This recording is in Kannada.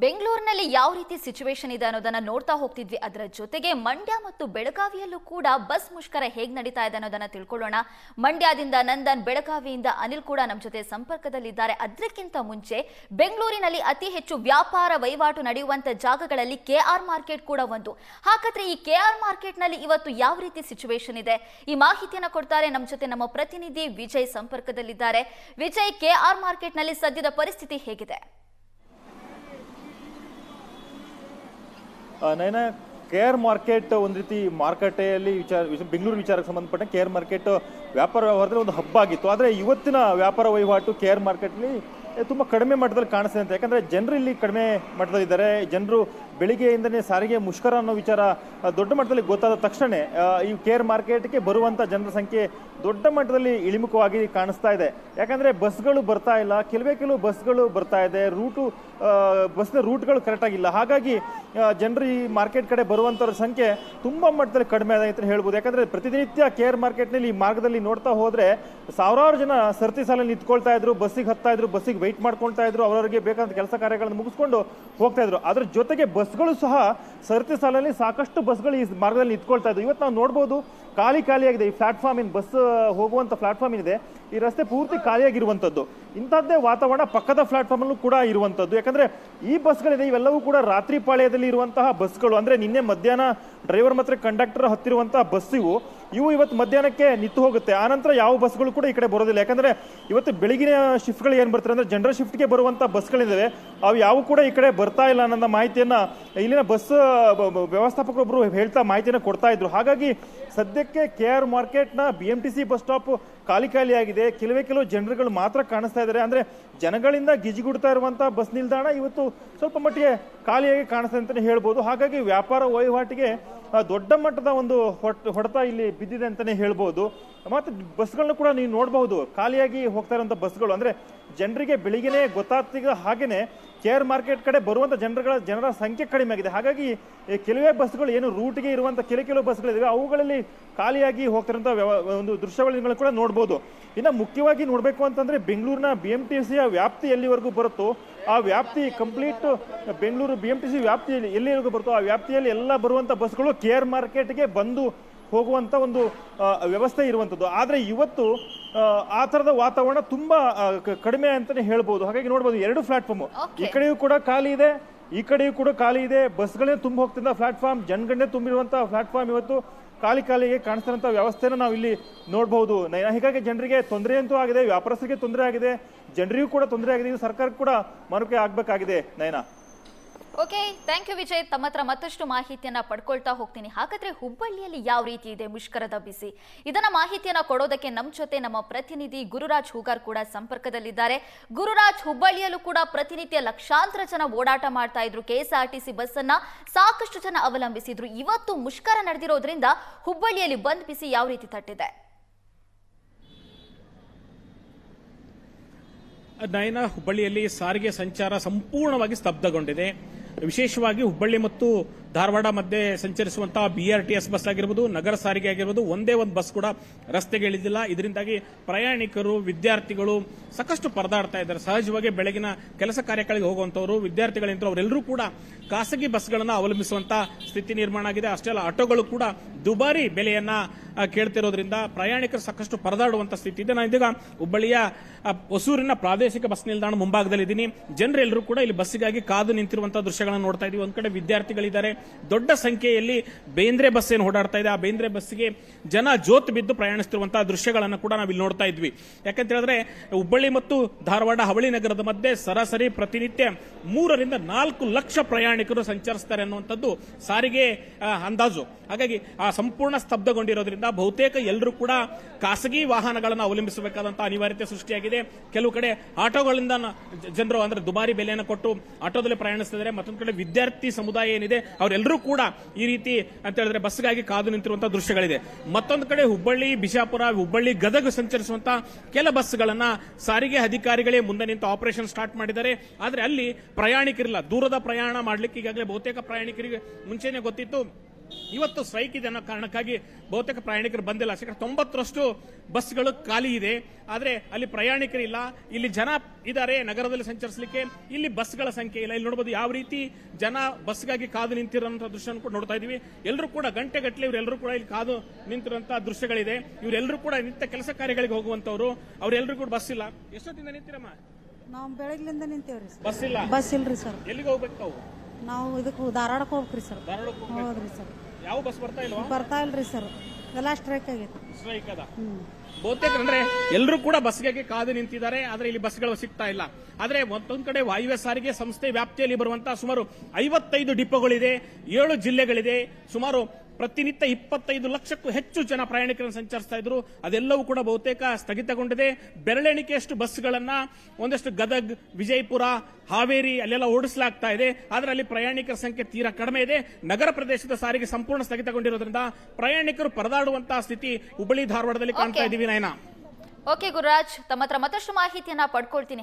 ಬೆಂಗಳೂರಿನಲ್ಲಿ ಯಾವ ರೀತಿ ಸಿಚುವೇಶನ್ ಇದೆ ಅನ್ನೋದನ್ನ ನೋಡ್ತಾ ಹೋಗ್ತಿದ್ವಿ. ಅದರ ಜೊತೆಗೆ ಮಂಡ್ಯ ಮತ್ತು ಬೆಳಗಾವಿಯಲ್ಲೂ ಕೂಡ ಬಸ್ ಮುಷ್ಕರ ಹೇಗ್ ನಡೀತಾ ಇದೆ ಅನ್ನೋದನ್ನ ತಿಳ್ಕೊಳ್ಳೋಣ. ಮಂಡ್ಯದಿಂದ ನಂದನ್, ಬೆಳಗಾವಿಯಿಂದ ಅನಿಲ್ ಕೂಡ ನಮ್ಮ ಜೊತೆ ಸಂಪರ್ಕದಲ್ಲಿದ್ದಾರೆ. ಅದಕ್ಕಿಂತ ಮುಂಚೆ ಬೆಂಗಳೂರಿನಲ್ಲಿ ಅತಿ ಹೆಚ್ಚು ವ್ಯಾಪಾರ ವಹಿವಾಟು ನಡೆಯುವಂತ ಜಾಗಗಳಲ್ಲಿ ಕೆ ಆರ್ ಮಾರ್ಕೆಟ್ ಕೂಡ ಒಂದು. ಹಾಗಾದ್ರೆ ಈ ಕೆ ಆರ್ ಮಾರ್ಕೆಟ್ನಲ್ಲಿ ಇವತ್ತು ಯಾವ ರೀತಿ ಸಿಚುವೇಶನ್ ಇದೆ? ಈ ಮಾಹಿತಿಯನ್ನ ಕೊಡ್ತಾರೆ ನಮ್ಮ ಜೊತೆ ನಮ್ಮ ಪ್ರತಿನಿಧಿ ವಿಜಯ್ ಸಂಪರ್ಕದಲ್ಲಿದ್ದಾರೆ. ವಿಜಯ್, ಕೆ ಆರ್ ಮಾರ್ಕೆಟ್ನಲ್ಲಿ ಸದ್ಯದ ಪರಿಸ್ಥಿತಿ ಹೇಗಿದೆ? ನಯನ ಕೇರ್ ಮಾರ್ಕೆಟ್ ಒಂದು ರೀತಿ ಮಾರುಕಟ್ಟೆಯಲ್ಲಿ ವಿಚಾರ ಬೆಂಗಳೂರು ವಿಚಾರಕ್ಕೆ ಸಂಬಂಧಪಟ್ಟ ಕೇರ್ ಮಾರ್ಕೆಟ್ ವ್ಯಾಪಾರ ವ್ಯವಹಾರದಲ್ಲಿ ಒಂದು ಹಬ್ಬ ಆಗಿತ್ತು ಆದರೆ ಇವತ್ತಿನ ವ್ಯಾಪಾರ ವಹಿವಾಟು ಕೇರ್ ಮಾರ್ಕೆಟ್ಲಿ ತುಂಬ ಕಡಿಮೆ ಮಟ್ಟದಲ್ಲಿ ಕಾಣಿಸ್ತಿದೆ ಅಂತ. ಯಾಕಂದರೆ ಜನರು ಇಲ್ಲಿ ಕಡಿಮೆ ಮಟ್ಟದಲ್ಲಿದ್ದಾರೆ. ಜನರು ಬೆಳಿಗ್ಗೆಯಿಂದನೇ ಸಾರಿಗೆ ಮುಷ್ಕರ ಅನ್ನೋ ವಿಚಾರ ದೊಡ್ಡ ಮಟ್ಟದಲ್ಲಿ ಗೊತ್ತಾದ ತಕ್ಷಣ ಈ ಕೇರ್ ಮಾರ್ಕೆಟ್ಗೆ ಬರುವಂಥ ಜನರ ಸಂಖ್ಯೆ ದೊಡ್ಡ ಮಟ್ಟದಲ್ಲಿ ಇಳಿಮುಖವಾಗಿ ಕಾಣಿಸ್ತಾ ಇದೆ. ಯಾಕಂದರೆ ಬಸ್ಗಳು ಬರ್ತಾ ಇಲ್ಲ. ಕೆಲವೇ ಕೆಲವು ಬಸ್ಗಳು ಬರ್ತಾ ಇದೆ. ರೂಟು ಬಸ್ನ ರೂಟ್ಗಳು ಕರೆಕ್ಟಾಗಿಲ್ಲ ಹಾಗಾಗಿ ಜನರು ಈ ಮಾರ್ಕೆಟ್ ಕಡೆ ಬರುವಂಥವ್ರ ಸಂಖ್ಯೆ ತುಂಬ ಮಟ್ಟದಲ್ಲಿ ಕಡಿಮೆ ಆಗಿದೆ ಅಂತ ಹೇಳ್ಬೋದು. ಯಾಕಂದರೆ ಪ್ರತಿನಿತ್ಯ ಕೇರ್ ಮಾರ್ಕೆಟ್ನಲ್ಲಿ ಈ ಮಾರ್ಗದಲ್ಲಿ ನೋಡ್ತಾ ಹೋದರೆ ಸಾವಿರಾರು ಜನ ಸರತಿ ಸಾಲಲ್ಲಿ ನಿಂತ್ಕೊಳ್ತಾ ಇದ್ರು, ಬಸ್ಸಿಗೆ ಹತ್ತಾ ಇದ್ರು, ಬಸ್ಸಿಗೆ ವೆಯ್ಟ್ ಮಾಡ್ಕೊಳ್ತಾ ಇದ್ರು, ಅವರವರಿಗೆ ಬೇಕಾದ ಕೆಲಸ ಕಾರ್ಯಗಳನ್ನು ಮುಗಿಸ್ಕೊಂಡು ಹೋಗ್ತಾ ಇದ್ರು. ಅದ್ರ ಜೊತೆಗೆ ಬಸ್ಗಳು ಸಹ ಸರತಿ ಸಾಲಲ್ಲಿ ಸಾಕಷ್ಟು ಬಸ್ಗಳು ಈ ಮಾರ್ಗದಲ್ಲಿ ನಿಂತ್ಕೊಳ್ತಾ ಇದ್ವು. ಇವತ್ತು ನಾವು ನೋಡ್ಬೋದು ಖಾಲಿ ಖಾಲಿಯಾಗಿದೆ. ಈ ಪ್ಲಾಟ್ಫಾರ್ಮ್ ಇನ್ ಬಸ್ ಹೋಗುವಂಥ ಪ್ಲಾಟ್ಫಾರ್ಮ್ ಏನಿದೆ ಈ ರಸ್ತೆ ಪೂರ್ತಿ ಖಾಲಿಯಾಗಿರುವಂಥದ್ದು ಇಂಥದ್ದೇ ವಾತಾವರಣ ಪಕ್ಕದ ಪ್ಲಾಟ್ಫಾರ್ಮ್ ಅಲ್ಲೂ ಕೂಡ ಇರುವಂಥದ್ದು ಯಾಕಂದ್ರೆ ಈ ಬಸ್ಗಳಿದೆ, ಇವೆಲ್ಲವೂ ಕೂಡ ರಾತ್ರಿ ಪಾಳ್ಯದಲ್ಲಿ ಇರುವಂತಹ ಬಸ್ಗಳು. ಅಂದ್ರೆ ನಿನ್ನೆ ಮಧ್ಯಾಹ್ನ ಡ್ರೈವರ್ ಮತ್ತು ಕಂಡಕ್ಟರ್ ಹತ್ತಿರುವಂತಹ ಬಸ್ ಇವು ಇವು ಇವತ್ತು ಮಧ್ಯಾಹ್ನಕ್ಕೆ ನಿಂತು ಹೋಗುತ್ತೆ. ಆನಂತರ ಯಾವ ಬಸ್ಗಳು ಕೂಡ ಈ ಕಡೆ ಬರೋದಿಲ್ಲ. ಯಾಕಂದ್ರೆ ಇವತ್ತು ಬೆಳಗಿನ ಶಿಫ್ಟ್ಗಳು ಏನು ಬರ್ತಾರೆ ಅಂದ್ರೆ ಜನರಲ್ ಶಿಫ್ಟ್ಗೆ ಬರುವಂತ ಬಸ್ಗಳಿದ್ದಾವೆ ಅವು ಯಾವ ಕೂಡ ಈ ಕಡೆ ಬರ್ತಾ ಇಲ್ಲ ಅನ್ನೋ ಮಾಹಿತಿಯನ್ನ ಇಲ್ಲಿನ ಬಸ್ ವ್ಯವಸ್ಥಾಪಕರೊಬ್ಬರು ಹೇಳ್ತಾ ಮಾಹಿತಿಯನ್ನು ಕೊಡ್ತಾ ಇದ್ರು. ಹಾಗಾಗಿ ಸದ್ಯಕ್ಕೆ K R ಮಾರ್ಕೆಟ್ನ B M T C bus stop ಖಾಲಿ ಖಾಲಿಯಾಗಿದೆ ಕೆಲವೇ ಕೆಲವು ಜನರುಗಳು ಮಾತ್ರ ಕಾಣಿಸ್ತಾ ಇದ್ದಾರೆ. ಅಂದ್ರೆ ಜನಗಳಿಂದ ಗಿಜಿಗುಡ್ತಾ ಇರುವಂತಹ ಬಸ್ ನಿಲ್ದಾಣ ಇವತ್ತು ಸ್ವಲ್ಪ ಮಟ್ಟಿಗೆ ಖಾಲಿಯಾಗಿ ಕಾಣಿಸ್ತದೆ ಅಂತಾನೆ ಹೇಳ್ಬೋದು. ಹಾಗಾಗಿ ವ್ಯಾಪಾರ ವಹಿವಾಟಿಗೆ ದೊಡ್ಡ ಮಟ್ಟದ ಒಂದು ಹೊಡೆತ ಇಲ್ಲಿ ಬಿದ್ದಿದೆ ಅಂತಾನೆ ಹೇಳ್ಬೋದು. ಮತ್ತು ಬಸ್ಗಳನ್ನ ಕೂಡ ನೀವು ನೋಡಬಹುದು. ಖಾಲಿಯಾಗಿ ಹೋಗ್ತಾ ಇರುವಂಥ ಬಸ್ಗಳು. ಅಂದರೆ ಜನರಿಗೆ ಬೆಳಿಗ್ಗೆ ಗೊತ್ತಾಗ್ತಿದ್ದ ಹಾಗೇ ಕೆ ಮಾರ್ಕೆಟ್ ಕಡೆ ಬರುವಂಥ ಜನರುಗಳ ಜನರ ಸಂಖ್ಯೆ ಕಡಿಮೆ ಆಗಿದೆ. ಹಾಗಾಗಿ, ಕೆಲವೇ ಬಸ್ಗಳು ಏನು ರೂಟ್ಗೆ ಇರುವಂಥ ಕೆಲ ಕೆಲವು ಬಸ್ಗಳಿವೆ. ಅವುಗಳಲ್ಲಿ ಖಾಲಿಯಾಗಿ ಹೋಗ್ತಿರೋಂಥ ಒಂದು ದೃಶ್ಯಗಳನ್ನು ಕೂಡ ನೋಡ್ಬೋದು. ಇನ್ನು ಮುಖ್ಯವಾಗಿ ನೋಡಬೇಕು ಅಂತಂದ್ರೆ ಬೆಂಗಳೂರಿನ ಬಿ ಎಂ ಟಿ ಸಿಯ ವ್ಯಾಪ್ತಿ ಎಲ್ಲಿವರೆಗೂ ಬರುತ್ತೋ ಆ ವ್ಯಾಪ್ತಿ complete Bengaluru B M T C ವ್ಯಾಪ್ತಿ ಎಲ್ಲಿವರೆಗೂ ಬರುತ್ತೋ ಆ ವ್ಯಾಪ್ತಿಯಲ್ಲಿ ಎಲ್ಲ ಬರುವಂತ ಬಸ್ಗಳು ಕೆ ಆರ್ ಮಾರ್ಕೆಟ್ಗೆ ಬಂದು ಹೋಗುವಂತ ಒಂದು ವ್ಯವಸ್ಥೆ ಇರುವಂತದ್ದು ಆದರೆ ಇವತ್ತು ಆ, ಥರದ ತರದ ವಾತಾವರಣ ತುಂಬಾ ಕಡಿಮೆ ಅಂತಲೇ ಹೇಳ್ಬೋದು. ಹಾಗಾಗಿ ನೋಡ್ಬೋದು ಎರಡು ಪ್ಲಾಟ್ಫಾರ್ಮ್. ಈ ಕಡೆಯೂ ಕೂಡ ಖಾಲಿ ಇದೆ ಈ ಕಡೆಯೂ ಕೂಡ ಖಾಲಿ ಇದೆ. ಬಸ್ಗಳೇ ತುಂಬ ಹೋಗ್ತಿದ್ದ ಪ್ಲಾಟ್ಫಾರ್ಮ್ ಜನಗಣನೆ ತುಂಬಿರುವಂಥ ಪ್ಲಾಟ್ಫಾರ್ಮ್ ಇವತ್ತು. ಖಾಲಿ ಕಾಲಿಗೆ ಕಾಣಿಸ್ತಿರೋಂಥ ವ್ಯವಸ್ಥೆನ ನಾವು ಇಲ್ಲಿ ನೋಡಬಹುದು. ಹೀಗಾಗಿ ಜನರಿಗೆ ತೊಂದರೆ ಅಂತೂ ಆಗಿದೆ, ವ್ಯಾಪಾರಸ್ಥರಿಗೆ ತೊಂದರೆ ಆಗಿದೆ, ಜನರಿಗೂ ಕೂಡ ತೊಂದರೆ ಆಗಿದೆ, ಇದು ಸರ್ಕಾರಕ್ಕೆ ಕೂಡ ಮರುಕೆ ಆಗ್ಬೇಕಾಗಿದೆ. Nayana? Okay thank you Vijay. ತಮ್ಮ ಹತ್ರ ಮತ್ತಷ್ಟು ಮಾಹಿತಿಯನ್ನ ಪಡ್ಕೊಳ್ತಾ ಹೋಗ್ತೀನಿ. ಹಾಗಾದ್ರೆ ಹುಬ್ಬಳ್ಳಿಯಲ್ಲಿ ಯಾವ ರೀತಿ ಇದೆ ಮುಷ್ಕರದ ಬಿಸಿ? ಇದನ್ನ ಮಾಹಿತಿಯನ್ನ ಕೊಡೋದಕ್ಕೆ ನಮ್ಮ ಜೊತೆ ನಮ್ಮ ಪ್ರತಿನಿಧಿ ಗುರುರಾಜ್ ಹೂಗಾರ್ ಕೂಡ ಸಂಪರ್ಕದಲ್ಲಿದ್ದಾರೆ. ಗುರುರಾಜ್, ಹುಬ್ಬಳ್ಳಿಯಲ್ಲೂ ಕೂಡ ಪ್ರತಿನಿತ್ಯ ಲಕ್ಷಾಂತರ ಜನ ಓಡಾಟ ಮಾಡ್ತಾ ಇದ್ರು. ಕೆಎಸ್ಆರ್ಟಿಸಿ ಬಸ್ ಅನ್ನ ಸಾಕಷ್ಟು ಜನ ಅವಲಂಬಿಸಿದ್ರು. ಇವತ್ತು ಮುಷ್ಕರ ನಡೆದಿರೋದ್ರಿಂದ ಹುಬ್ಬಳ್ಳಿಯಲ್ಲಿ ಬಂದ್ ಬಿಸಿ ಯಾವ ರೀತಿ ತಟ್ಟಿದೆ? ನಯನ ಹುಬ್ಬಳ್ಳಿಯಲ್ಲಿ ಸಾರಿಗೆ ಸಂಚಾರ ಸಂಪೂರ್ಣವಾಗಿ ಸ್ತಬ್ಧಗೊಂಡಿದೆ. ವಿಶೇಷವಾಗಿ ಹುಬ್ಬಳ್ಳಿ ಮತ್ತು ಧಾರವಾಡ ಮಧ್ಯೆ ಸಂಚರಿಸುವಂತಹ ಬಿಆರ್ಟಿಎಸ್ ಬಸ್ ಆಗಿರ್ಬೋದು, ನಗರ ಸಾರಿಗೆ ಆಗಿರ್ಬೋದು, ಒಂದೇ ಒಂದು ಬಸ್ ಕೂಡ ರಸ್ತೆಗೆ ಇಳಿದಿಲ್ಲ. ಇದರಿಂದಾಗಿ ಪ್ರಯಾಣಿಕರು, ವಿದ್ಯಾರ್ಥಿಗಳು ಸಾಕಷ್ಟು ಪರದಾಡ್ತಾ ಇದ್ದಾರೆ. ಸಹಜವಾಗಿ ಬೆಳಗಿನ ಕೆಲಸ ಕಾರ್ಯಗಳಿಗೆ ಹೋಗುವಂತವರು, ವಿದ್ಯಾರ್ಥಿಗಳಿಂದ ಅವರೆಲ್ಲರೂ ಕೂಡ ಖಾಸಗಿ ಬಸ್ಗಳನ್ನು ಅವಲಂಬಿಸುವಂತಹ ಸ್ಥಿತಿ ನಿರ್ಮಾಣ ಆಗಿದೆ. ಅಷ್ಟೇ ಅಲ್ಲ, ಆಟೋಗಳು ಕೂಡ ದುಬಾರಿ ಬೆಲೆಯನ್ನ ಕೇಳ್ತಿರೋದ್ರಿಂದ ಪ್ರಯಾಣಿಕರು ಸಾಕಷ್ಟು ಪರದಾಡುವಂತ ಸ್ಥಿತಿ ಇದೆ. ನಾನು ಇದೀಗ ಹುಬ್ಬಳ್ಳಿಯ ಹೊಸೂರಿನ ಪ್ರಾದೇಶಿಕ ಬಸ್ ನಿಲ್ದಾಣ ಮುಂಭಾಗದಲ್ಲಿ ಇದ್ದೀನಿ ಜನರೆಲ್ಲರೂ ಕೂಡ ಇಲ್ಲಿ ಬಸ್ಸಿಗಾಗಿ ಕಾದು ನಿಂತಿರುವಂತಹ ದೃಶ್ಯಗಳನ್ನು ನೋಡ್ತಾ ಇದೀವಿ. ಒಂದ್ ಕಡೆ ವಿದ್ಯಾರ್ಥಿಗಳಿದ್ದಾರೆ ದೊಡ್ಡ ಸಂಖ್ಯೆಯಲ್ಲಿ ಬೇಂದ್ರೆ ಬಸ್ ಏನು ಓಡಾಡ್ತಾ ಇದೆ. ಆ ಬೇಂದ್ರೆ ಬಸ್ಗೆ ಜನ ಜೋತ್ ಬಿದ್ದು ಪ್ರಯಾಣಿಸ್ತಿರುವಂತಹ ದೃಶ್ಯಗಳನ್ನು ಕೂಡ ನಾವು ಇಲ್ಲಿ ನೋಡ್ತಾ ಇದ್ವಿ. ಯಾಕಂತ ಹೇಳಿದ್ರೆ ಹುಬ್ಬಳ್ಳಿ ಮತ್ತು ಧಾರವಾಡ ಹವಳಿ ನಗರದ ಮಧ್ಯೆ ಸರಾಸರಿ ಪ್ರತಿನಿತ್ಯ ಮೂರರಿಂದ ನಾಲ್ಕು ಲಕ್ಷ ಪ್ರಯಾಣಿಕರು ಸಂಚರಿಸ್ತಾರೆ ಅನ್ನುವಂಥದ್ದು ಸಾರಿಗೆ ಅಂದಾಜು. ಹಾಗಾಗಿ ಆ ಸಂಪೂರ್ಣ ಸ್ತಬ್ಧಗೊಂಡಿರೋದ್ರಿಂದ ಬಹುತೇಕ ಎಲ್ಲರೂ ಕೂಡ ಖಾಸಗಿ ವಾಹನಗಳನ್ನು ಅವಲಂಬಿಸಬೇಕಾದಂತಹ ಅನಿವಾರ್ಯತೆ ಸೃಷ್ಟಿಯಾಗಿದೆ. ಕೆಲವು ಕಡೆ ಆಟೋಗಳಿಂದ ಜನರು ಅಂದ್ರೆ ದುಬಾರಿ ಬೆಲೆಯನ್ನು ಕೊಟ್ಟು ಆಟೋದಲ್ಲಿ ಪ್ರಯಾಣಿಸ್ತಿದ್ದಾರೆ. ಮತ್ತೊಂದು ಕಡೆ ವಿದ್ಯಾರ್ಥಿ ಸಮುದಾಯ ಏನಿದೆ ಅವರೆಲ್ಲರೂ ಕೂಡ ಈ ರೀತಿ ಅಂತ ಹೇಳಿದ್ರೆ ಬಸ್ಗಾಗಿ ಕಾದು ನಿಂತಿರುವಂತಹ ದೃಶ್ಯಗಳಿದೆ. ಮತ್ತೊಂದು ಕಡೆ ಹುಬ್ಬಳ್ಳಿ, ಬಿಜಾಪುರ, ಹುಬ್ಬಳ್ಳಿ ಗದಗ ಸಂಚರಿಸುವಂತಹ ಕೆಲ ಬಸ್ಗಳನ್ನ ಸಾರಿಗೆ ಅಧಿಕಾರಿಗಳೇ ಮುಂದೆ ನಿಂತು ಆಪರೇಷನ್ ಸ್ಟಾರ್ಟ್ ಮಾಡಿದ್ದಾರೆ. ಆದ್ರೆ ಅಲ್ಲಿ ಪ್ರಯಾಣಿಕರಿಲ್ಲ. ದೂರದ ಪ್ರಯಾಣ ಮಾಡ್ಲಿಕ್ಕೆ ಈಗಾಗಲೇ ಬಹುತೇಕ ಪ್ರಯಾಣಿಕರಿಗೆ ಮುಂಚೆನೆ ಗೊತ್ತಿತ್ತು. ಇವತ್ತು ಸ್ಟ್ರೈಕ್ ಇದೆ ಅನ್ನೋ ಕಾರಣಕ್ಕಾಗಿ ಬಹುತೇಕ ಪ್ರಯಾಣಿಕರು ಬಂದಿಲ್ಲ. ಶೇಕಡ ತೊಂಬತ್ತರಷ್ಟು ಬಸ್ಗಳು ಖಾಲಿ ಇದೆ. ಆದರೆ ಅಲ್ಲಿ ಪ್ರಯಾಣಿಕರಿಲ್ಲ. ಇಲ್ಲಿ ಜನ ಇದ್ದಾರೆ ನಗರದಲ್ಲಿ ಸಂಚರಿಸಲಿಕ್ಕೆ. ಇಲ್ಲಿ ಬಸ್ಗಳ ಸಂಖ್ಯೆ ಇಲ್ಲ. ಇಲ್ಲಿ ನೋಡಬಹುದು ಯಾವ ರೀತಿ ಜನ ಬಸ್ಗಾಗಿ ಕಾದು ನಿಂತಿರುವಂತಹ ದೃಶ್ಯ ಕೂಡ ನೋಡ್ತಾ ಇದ್ದೀವಿ. ಎಲ್ಲರೂ ಕೂಡ ಗಂಟೆ ಗಟ್ಟಲೆ ಇವರೆಲ್ಲರೂ ಕೂಡ ಇಲ್ಲಿ ಕಾದು ನಿಂತಿರುವಂತಹ ದೃಶ್ಯಗಳಿದೆ. ಇವರೆಲ್ಲರೂ ಕೂಡ ನಿಂತ ಕೆಲಸ ಕಾರ್ಯಗಳಿಗೆ ಹೋಗುವಂತವ್ರು ಅವರೆಲ್ಲರೂ ಕೂಡ ಬಸ್ ಇಲ್ಲ. ಎಷ್ಟೊತ್ತಿಂದ ನಿಂತಿರಮ್ಮ? ನಾವು ಬೆಳಗ್ಲಿಂದ ನಿಂತೇವ್ರಿ ಬಸ್ ಇಲ್ಲ? ಬಸ್ ಇಲ್ರಿ ಸರ್. ಎಲ್ಲಿಗೆ ಹೋಗ್ಬೇಕು ನಾವು? ಇದಕ್ಕೆ ಧಾರವಾಡಕ್ಕೆ ಹೋಗ್ರಿ ಸರ್. ಹೌದ್ರಿ ಸರ್. ಯಾವ ಬಸ್ ಬರ್ತಾ ಇಲ್ವಾ? ಬರ್ತಾ ಇಲ್ರಿ ಸರ್ ಎಲ್ಲ ಸ್ಟ್ರೈಕ್ ಆಗೈತೆ. ಸ್ಟ್ರೈಕ್ ಅದ. ಬಹುತೇಕ ಅಂದ್ರೆ ಎಲ್ಲರೂ ಕೂಡ ಬಸ್ಗೆ ಕಾದು ನಿಂತಿದ್ದಾರೆ ಆದ್ರೆ ಇಲ್ಲಿ ಬಸ್ಗಳು ಸಿಗ್ತಾ ಇಲ್ಲ. ಆದ್ರೆ ಮತ್ತೊಂದು ಕಡೆ ವಾಯುವ್ಯ ಸಾರಿಗೆ ಸಂಸ್ಥೆ ವ್ಯಾಪ್ತಿಯಲ್ಲಿ ಬರುವಂತಹ ಸುಮಾರು ಐವತ್ತೈದು ಡಿಪೋಗಳಿದೆ ಏಳು ಜಿಲ್ಲೆಗಳಿದೆ. ಸುಮಾರು ಪ್ರತಿನಿತ್ಯ ಇಪ್ಪತ್ತೈದು ಲಕ್ಷಕ್ಕೂ ಹೆಚ್ಚು ಜನ ಪ್ರಯಾಣಿಕರನ್ನು ಸಂಚರಿಸ್ತಾ ಇದ್ರು. ಅದೆಲ್ಲವೂ ಕೂಡ ಬಹುತೇಕ ಸ್ಥಗಿತಗೊಂಡಿದೆ. ಬೆರಳೆಣಿಕೆಯಷ್ಟು ಬಸ್ಗಳನ್ನ ಒಂದಷ್ಟು ಗದಗ್ ವಿಜಯಪುರ ಹಾವೇರಿ ಅಲ್ಲೆಲ್ಲ ಓಡಿಸಲಾಗ್ತಾ ಇದೆ. ಆದರೆ ಅಲ್ಲಿ ಪ್ರಯಾಣಿಕರ ಸಂಖ್ಯೆ ತೀರಾ ಕಡಿಮೆ ಇದೆ. ನಗರ ಪ್ರದೇಶದ ಸಾರಿಗೆ ಸಂಪೂರ್ಣ ಸ್ಥಗಿತಗೊಂಡಿರೋದ್ರಿಂದ ಪ್ರಯಾಣಿಕರು ಪರದಾಡುವಂತಹ ಸ್ಥಿತಿ ಹುಬ್ಬಳ್ಳಿ ಧಾರವಾಡದಲ್ಲಿ ಕಾಣ್ತಾ ಇದ್ದೀವಿ ಇದೀವಿ ನಯನ. ಓಕೆ ಗುರುರಾಜ್ ತಮ್ಮ ಹತ್ರ ಮತ್ತಷ್ಟು ಮಾಹಿತಿಯನ್ನ ಪಡ್ಕೊಳ್ತೀನಿ.